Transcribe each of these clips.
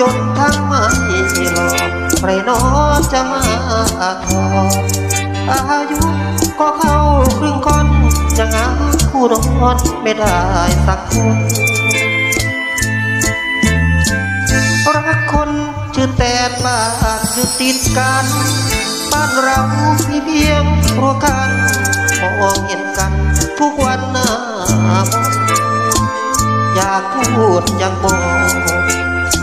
จนทั้งไม่หลอกใครนอจะมาทออายุก็เข้าครึ่งคนจะงาคู่รอนไม่ได้สักคนรักคนชื่อแต่บ้านอยู่ติดกัน บ้านเราพี่เพียงรัวกันมองเห็นกันทุกวันหน้าอยากพูดอยากบอก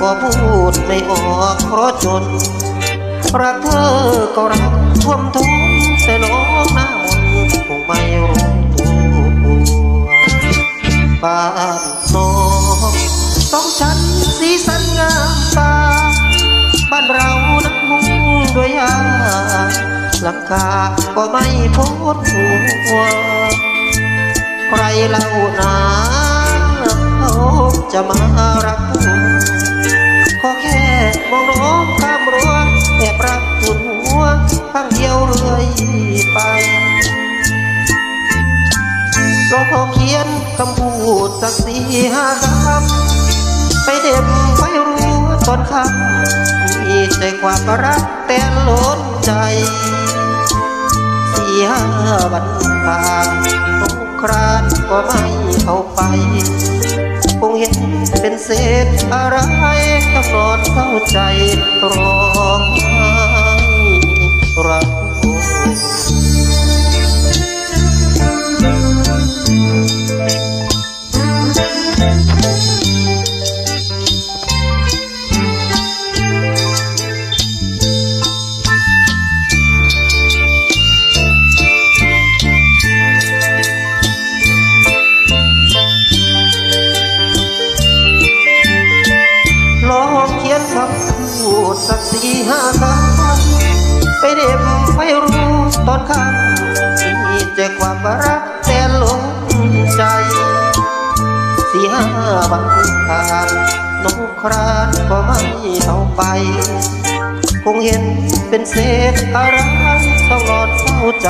ก็พูดไม่ออกเพราะจน รักเธอก็รักท่วมท้นแต่น้องหน้ามนคงไม่รู้ตัวบ้านนอกสองชั้นสีสันงามตา บ้านเรานั้นมุงด้วยยาหลังคาก็ไม่พ้นหัวใครเล่านาเขาจะมารักคุณ ขอแค่มองน้องข้ามรั้วแอบรักคุณหัวข้างเดียวเรื่อยไปลองขอเขียนคำพูดสักสี่ห้าคำไปเด็บไปรู้ตอนคำมีแต่ความรักแต่ล้นใจสี่ห้าวันผ่านสงครานก็ไม่เข้าไป คงเห็นเป็นเศษอะไร เข้าใจรอ ดสักสี่ห้าคำไปเด็บไปรู้ตอนคำมีแต่ความรักแต่หลงใจสี่ห้าวันผ่านนกครานก็ไม่เอาไป คงเห็นเป็นเศษอะไรต้องนอนเศร้าใจ